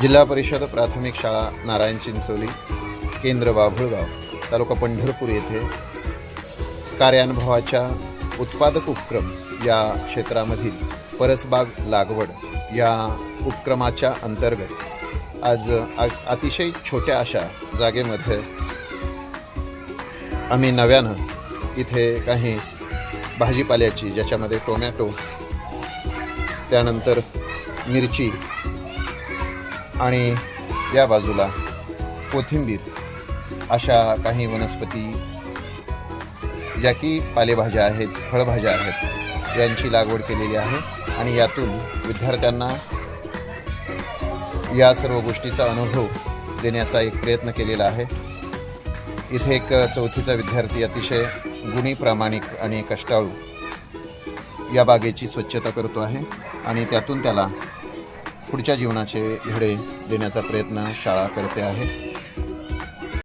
जिल्हा परिषद प्राथमिक शाळा नारायण चिंचोली केंद्र बाभुळगाव तालुका पंढरपूर येथे कार्यानुभवाच्या उत्पादक उपक्रम या क्षेत्रामधील परसबाग लागवड या उपक्रमाच्या अंतर्गत आज अतिशय छोट्या अशा जागेमध्ये आम्ही नव्यानं इथे काही भाजीपाल्याची ज्याच्यामध्ये टोमॅटो त्यानंतर मिरची आणि या बाजूला कोथिंबीर अशा काही वनस्पती ज्या की पालेभाज्या आहेत फळभाज्या आहेत यांची लागवड केलेली आहे. आणि यातून विद्यार्थ्यांना या सर्व गोष्टीचा अनुभव देण्याचा एक प्रयत्न केलेला आहे. इथे एक चौथीचा विद्यार्थी अतिशय गुणी प्रामाणिक आणि कष्टाळू या बागेची स्वच्छता करतो आहे आणि त्यातून त्याला पुढच्या जीवनाचे धडे देण्याचा प्रयत्न शाळा करते आहे.